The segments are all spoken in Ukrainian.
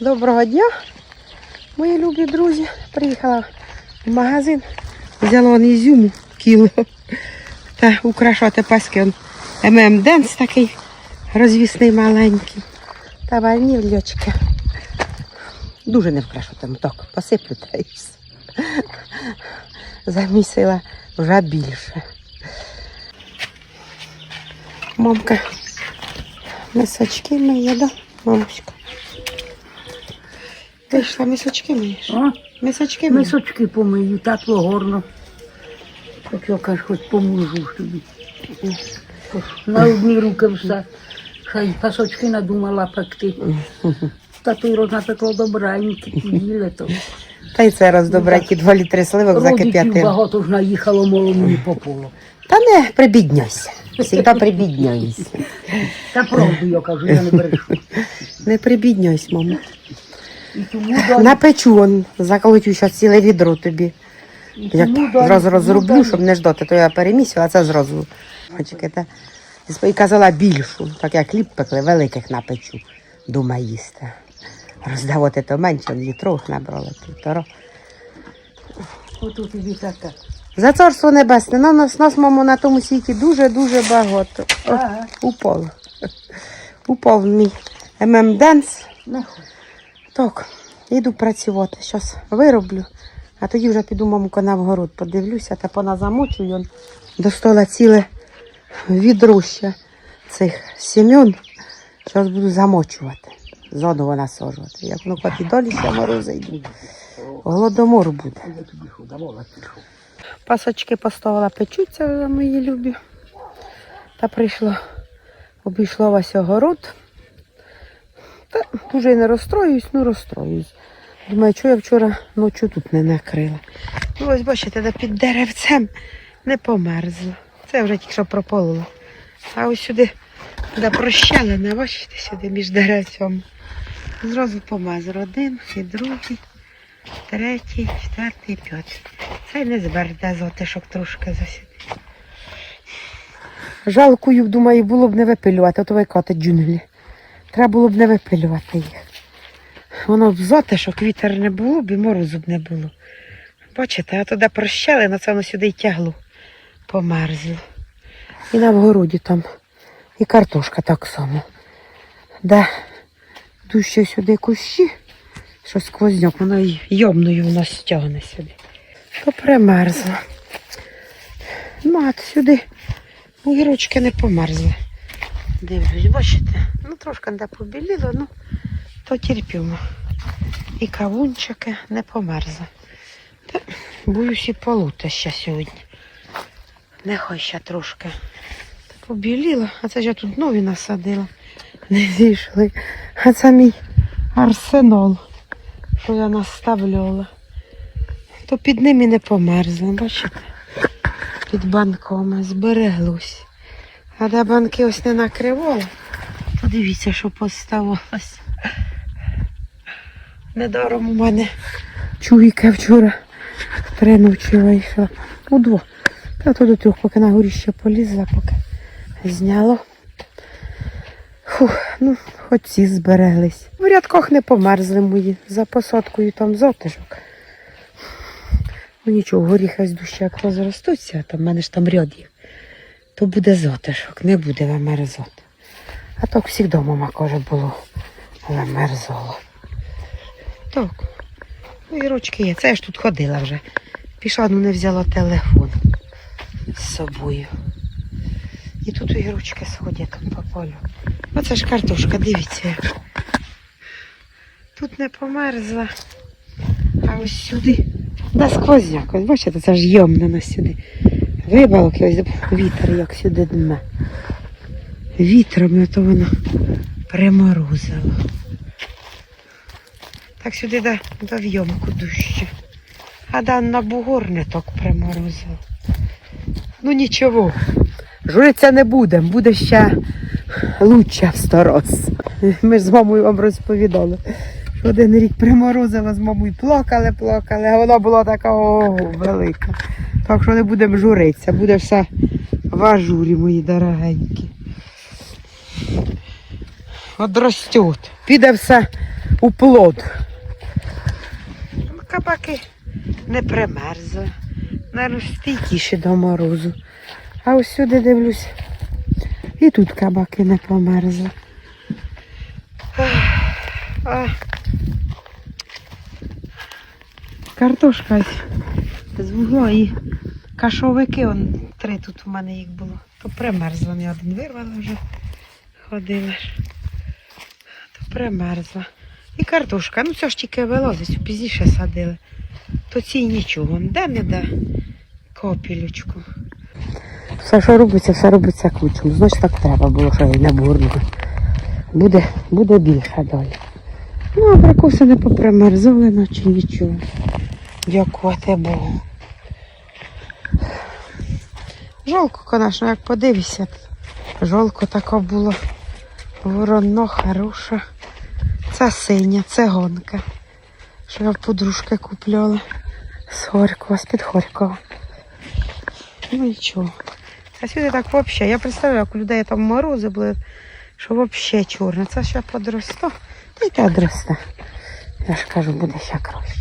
Доброго дня, мої любі друзі. Приїхала в магазин, взяла он ізюму кіло та украшати паски. Он ММ Денс такий розвісний маленький. Та ванільочки. Дуже не вкрашуватиму, так, посиплю та і все. Замісила вже більше. Мамка, мисочки миє, да, мамочка? Вийшла, мисочки миєш? А? Мисочки миєш? Мисочки помию, татло горно. Так я кажу, хоч поможу тобі. На одні руки все. Хай пасочки надумала пекти. Та роз напекло добренькі, їли то. Та й це раз добренькі два літри сливок закип'ятив. багато ж наїхало, мало мені попало. Та не прибідняйся. Всегда прибідняйся. Та правду я кажу, я не брешу. Не прибідняйся, мамо. І тому далі, Напечу он, заколотю ще ціле відро тобі. і Як далі, зразу тому розроблю, далі. щоб не ждати, то я перемісю, а це зразу. Та. І казала більшу, так як хліб пекли, великих напечу, дума їсти. Роздавати то менше, літрох набрала півтора. Ото тобі таке. За царство небесне, на нас, нас, мамо, на тому світі дуже-дуже багато. Ага, упав. Упав мій ММ Денс. не хоч. Так, йду працювати. Щас вироблю, а тоді вже піду мамука на вгород, подивлюся та поназамочую. Он До стола ціле відро ще цих сім'ян. Зараз буду замочувати. Зону насаджувати. Як воно хоч і долі ще морози йдуть. Голодомор буде. Пасочки поставила печуться мої любі. Та прийшло, обійшло весь огород. Та дуже не розстроююсь, ну розстроююсь. Думаю, що я вчора ночі тут не накрила. Ну ось бачите, де під деревцем не померзло. Це вже тільки що прополило. А ось сюди, де прощалина, бачите, сюди між деревцем. Зразу помазав один і другий, третій, четвертий, п'ятий. Це не зберде зотишок трошки засіди. Жалкую, думаю, було б не випилювати, ото викати джунглі. Треба було б не випилювати їх. Воно б затишок, вітер не було б і морозу б не було. Бачите, а туди прощали, на це воно сюди й тягло. Померзло. І на вгороді там. І картошка так само. Де дужче сюди кущі, що сквозняк, воно й йомною в нас стягне сюди. То примерзло. Ну, а сюди огірочки не померзли. Дивлюсь, бачите? Ну, трошки не побіліло, ну, то терпімо. І кавунчики не померзли. Та, боюсь і полута ще сьогодні. Нехай ще трошки. Та побіліло, а це ж я тут нові насадила. Не зійшли. А це мій арсенал, що я наставляла. То під ним і не померзли, бачите? Під банками збереглось. А де банки ось не накривала, то дивіться, що поставилось. Недаром у мене чуйка вчора три ночі вийшла. Удвох. Та то до трьох, поки на горі ще полізла, поки зняло. Фух, ну, хоч ці збереглись. В рядках не померзли мої. За посадкою там затишок. Ну нічого, горіха з дужче як розростуться, а там в мене ж там ряд є, то буде затишок, не буде вам вимерзати. А так завжди мама каже, було вимерзало. Так, ну і ручки є. Це я ж тут ходила вже. Пішла, ну не взяла телефон з собою. І тут огірочки сходять там по полю. Оце ж картошка, дивіться. Тут не померзла. А ось сюди. Да сквозняк, ось бачите, це ж йомно на сюди. Вибалок, і ось вітер як сюди дме. Вітром то воно приморозило. Так сюди до, до вйомку дужче. А дан на бугор не так приморозило. Ну нічого. Журиться не будемо, буде ще лучше в сто раз. Ми ж з мамою вам розповідали. Один рік приморозила з мамою, плакали, плакали, а вона була така ого, велика. Так що не будемо журитися, буде все в ажурі, мої дорогенькі. Одростет. Піде все у плод. Кабаки не примерзли. Наверно, стійкіші до морозу. А ось сюди дивлюсь. І тут кабаки не померзли. А. Картошка з і кашовики, он, три тут у мене їх було. То примерзла, не один вирвала вже. Ходила. То примерзла. І картошка. Ну це ж тільки вилазить, пізніше садили. То ці нічого. Де не де копілючку. Все, що робиться, все робиться ключом. Значить так треба було, що я не бурно. Буде, буде більше далі. Ну, абрикоси не попримерзали, наче нічого. Дякувати Богу. Жолко, звісно, як подивишся. Жолко така було. Воронно хороше. Це синя, це гонка. Що я подружки купляла. З Хорькова, з-під Хорькова. Ну нічого. А сюди так взагалі. Я представляю, як у людей там морози були, що взагалі чорне. Це ще подросте. Та й те дросте. Я ж кажу, буде ще краще.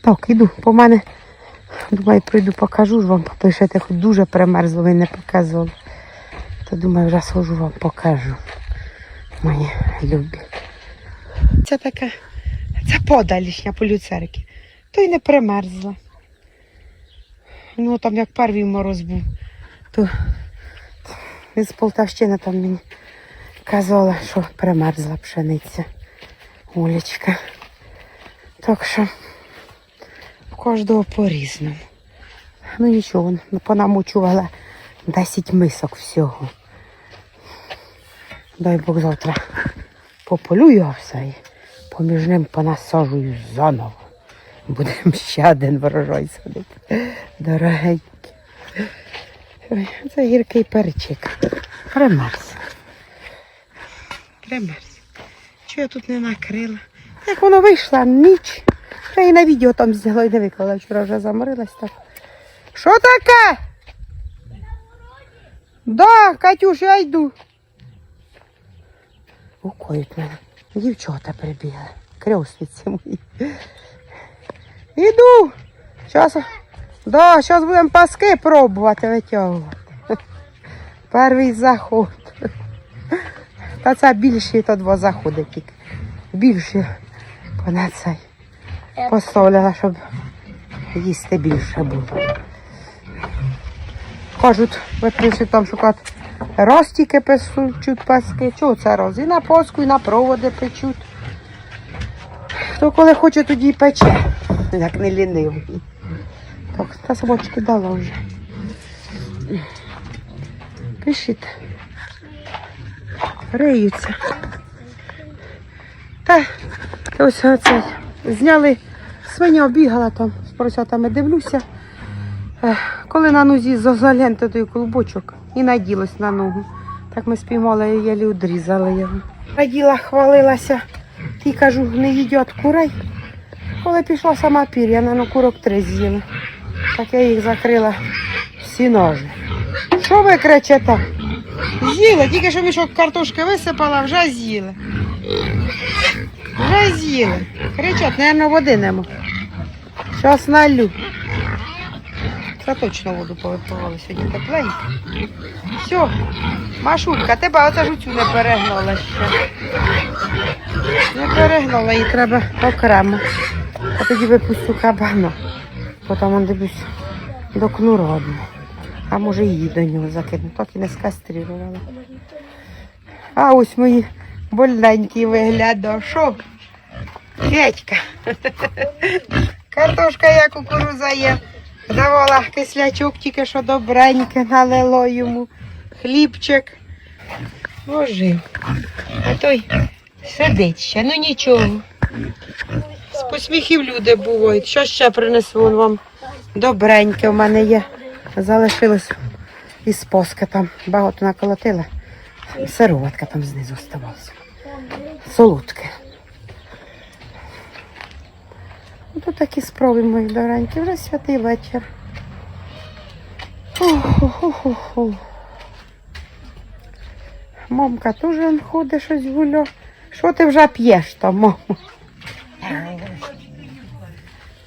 Так, іду. По мене, думаю, прийду, покажу ж вам, попишете, хоч дуже примерзло, ви не показували. То думаю, вже схожу вам покажу. Мої любі. Це таке, це подалішня по люцерки. То й не примерзла. Ну, там як перший мороз був, то з Полтавщини там мені казала, що примерзла пшениця. Олечка. Так що кожного по-різному. Ну нічого, понамочувала 10 мисок всього. Дай Бог завтра пополюю все і поміж ним понасаджую заново. Будемо ще один врожай садити. Дорогенький. Це гіркий перчик. Примерз. Примерз. Чого я тут не накрила? Як воно вийшла ніч. Я і на відео там взяла і не виклала. Вчора вже заморилась так. Що таке? Да, Катюш, я йду. Укоють мене. Дівчата прибігли. Крьосниці мої. Іду. Щас, да, щас будемо паски пробувати витягувати. Перший заход. Та це більші то два заходи тільки. Більше понад цей. Поставляла, щоб їсти більше було. Кажуть, ви прийшли там шукати ростики печуть паски. Чого це роз? І на поску, і на проводи печуть. Хто коли хоче, тоді й пече, як не лінивий. Так, та собачки дала вже. Пишіть. Риються. Та ось оце. Зняли свиня обігала там з поросятами дивлюся. Коли на нозі зазаленти той клубочок і наділось на ногу. Так ми спіймали і єлі одрізали його. Раділа, хвалилася. Ті кажу, не їдять курей. Коли пішла сама пір'я, ну курок три з'їла. Так я їх закрила всі ножі. Що ви кричите? З'їли, тільки що мішок картошки висипала, вже з'їли. Вже з'їли. Кричать, напевно, води нема. Щас налю. Це точно воду повипивали сьогодні тепленько. Все, Машулька, тебе оце ж цю не перегнала ще. Не перегнала, її треба окремо. А тоді випустю кабана. Потім он дивлюсь до кнура одну. А може її до нього закину. Так і не скастрирувала. А ось мої больненькі виглядав. Що? Федька. Картошка я кукуруза є. Давала кислячок, тільки що добреньке налило йому. Хлібчик. Ожив. А той сидить ще, ну нічого. З посміхів люди бувають. Що ще принесу вам? Добреньке в мене є. Залишилось із поски там. Багато наколотила. Сироватка там знизу оставалася. Солодке. Ну, Тут такі спроби мої доренькі. Вже святий вечір. Ох-ох-ох-ох. Мамка теж ходить щось гуля. Що ти вже п'єш там, мамо?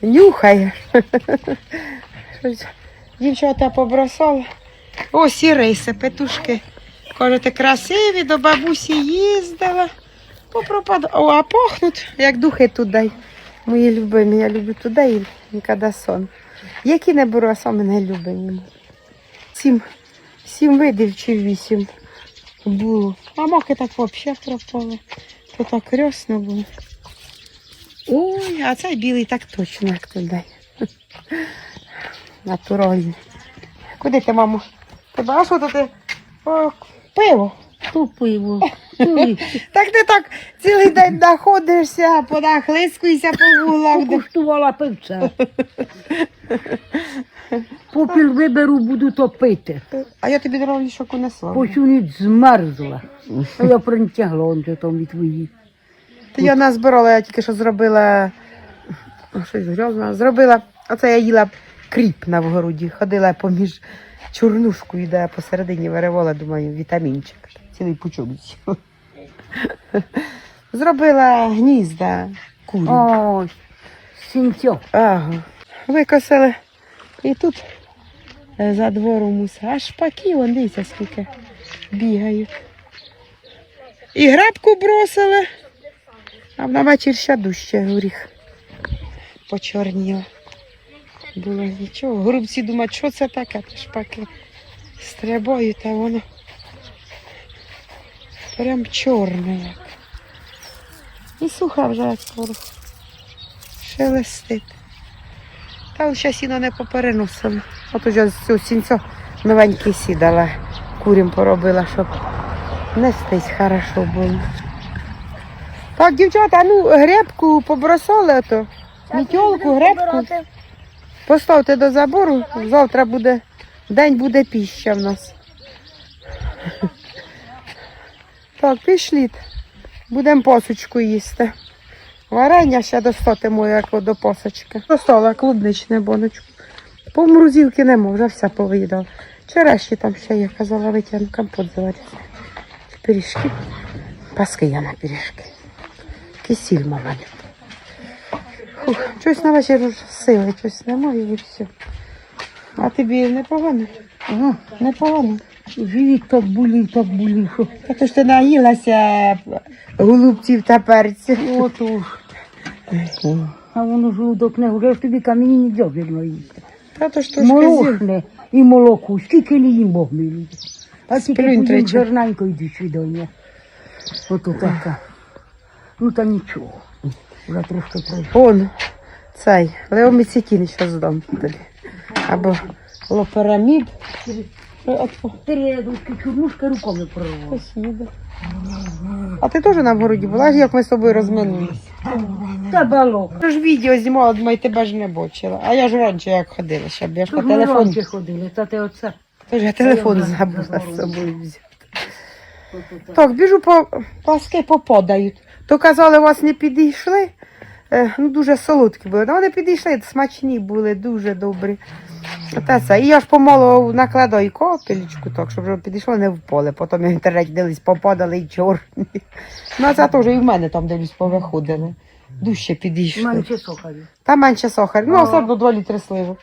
Нюхаєш. Щось Дівчата побросала. О, сіриси, петушки. Кажете, красиві, до бабусі їздила. Попропад... О, а пахнуть, як духи туди. Мої любимі, я люблю туди і ніколи сон. Які не беру, а саме найлюбимі. Сім, сім видів чи вісім було. А маки так взагалі пропали. То так рясно було. Ой, а цей білий так точно, як туди. Натуральний. Куди ти, мамо? Ти бачиш, що тут? О, пиво. То пиво. Так ти так цілий день знаходишся, понахлискуєшся по вуглах. Покуштувала пивця. Попіл виберу, буду топити. А я тобі дорогу що несла. Почуніть змерзла. А я принтягла он же там від твої. Та я назбирала, я тільки що зробила щось грязне. Зробила, оце я їла кріп на вгороді. Ходила поміж чорнушкою, де посередині виривала, думаю, вітамінчик. Цілий пучок. Зробила гнізда курі. Ой, сінцьо. Ага. Викосили. І тут е, за двором усе. Аж шпаки, вон дивіться, скільки бігають. І грабку бросили, а на вечір ще дужче горіх почорніло. Було нічого. Грубці думають, що це таке, Та шпаки стрибають, а воно прям чорне як. І суха вже скоро. Шелестить. Та ще сіно не попереносили. От уже з цього сінця новенький сідала. Курям поробила, щоб нестись хорошо було. Так, дівчата, ну гребку побросали ото. Мітьолку, гребку. Поставте до забору. Завтра буде день буде піща в нас. Так, пішліть. Будемо посочку їсти. Варення ще достати моє як до посочки. Достала клубничне боночку. По морозилки нема, вже все повиїдала. Черешні там ще є, казала, витягну компот заварити. Пиріжки. Паски я на пиріжки. Кисіль, мама. Фух, щось на вечір вже сили, щось немає і все. А тобі непогано? Ага. Непогано. Живіт так болів, так болів, що Та то ж ти наїлася голубців та перців. ото ж. А воно жлудок не ж тобі камені не добірно їсти. Та то ж трошки. Молочне і молоко, скільки не їм Бог милує. А тільки Сплюнь потім тричі. жирненько. Ото така. Ну та нічого. Вже трошки пройшло. Он цей леоміцетін що здам тобі. Або лоперамід. Ядушки чорнушка руками прорвала. хтось. А ти теж на городі була, ж як ми з тобою розминулися. Та балок. Я ж відео знімала, думаю, тебе ж не бачила. А я ж раніше як ходила, щоб я ж по Тут ми телефону. раніше ходили, та ти оце. Тож я телефон забула з собою взяти. Так. Так, біжу по паски попадають. То казали, у вас не підійшли. Е, ну, дуже солодкі були. Ну, вони підійшли, смачні були, дуже добрі. Та це. І я ж помалу накладаю копілечку, так, щоб підійшло не в поле. Потім в інтернеті дивлюсь, попадали і чорні. Ну, а це теж і в мене там дивлюсь, повиходили. Дужче підійшли. Менше сохарів. Та менше сахар. Ну, одно 2 літри сливок.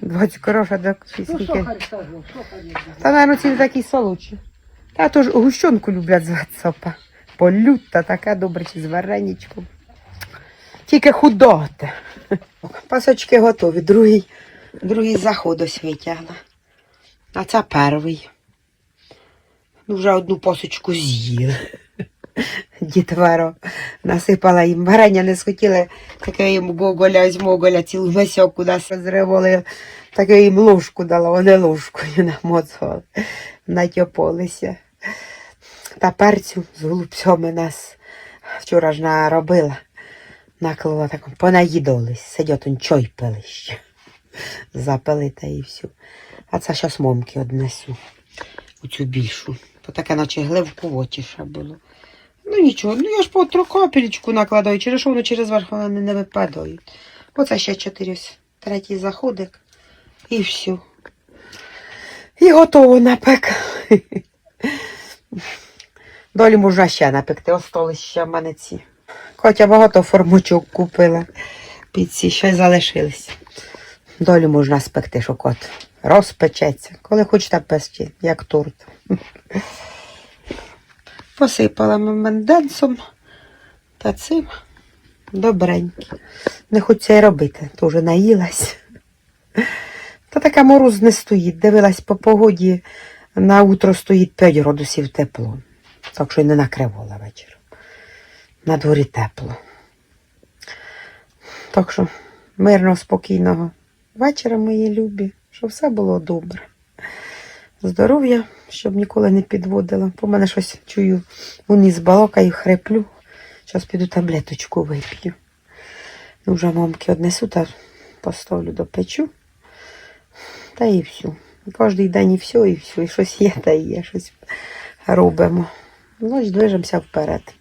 20 короша до скільки. сохарів. Та, мабуть, ці не такі солодші. Та то ж гущонку люблять з сопа. Полюта така добре чи з вареничком. Тільки худоти. Пасочки готові. Другий, другий заход ось витягла. А це перший. Ну, вже одну пасочку з'їли. Дітверо насипала їм. Варення не схотіли, таке їм гоголя з моголя цілу месьоку нас зривали. Таке їм ложку дала, вони ложкою намоцували, натьополися. Та перцю з голубцями нас вчора ж наробила. Наклала так, понаїдались, сидять он чой пили ще. Запили та і все. А це щас момки однесу. Оцю більшу. То таке, наче гливкувотіше було. Ну нічого, ну я ж по тру капелечку накладаю, через що воно через верх вони не випадають. Оце ще чотири, третій заходик. І все. І готово напек. Долі можна ще напекти, остались ще в мене ці. Котя багато формочок купила. Під ці ще й залишились. Долі можна спекти, що кот розпечеться. Коли хочете пести, як торт. Посипала менденцем та цим добренько. Не хочеться й робити, то вже наїлась. Та така мороз не стоїть. Дивилась по погоді, на утро стоїть 5 градусів тепло. Так що й не накривала вечір. На дворі тепло. Так що мирного, спокійного вечора, мої любі, щоб все було добре. Здоров'я, щоб ніколи не підводила. По мене щось чую, уніс балакаю, хриплю. Зараз піду таблеточку вип'ю. Ну, мамки однесу та поставлю до печу. Та і все. Кожний день і все, і все. І щось є, та і є, щось робимо. Ну, і движемося вперед.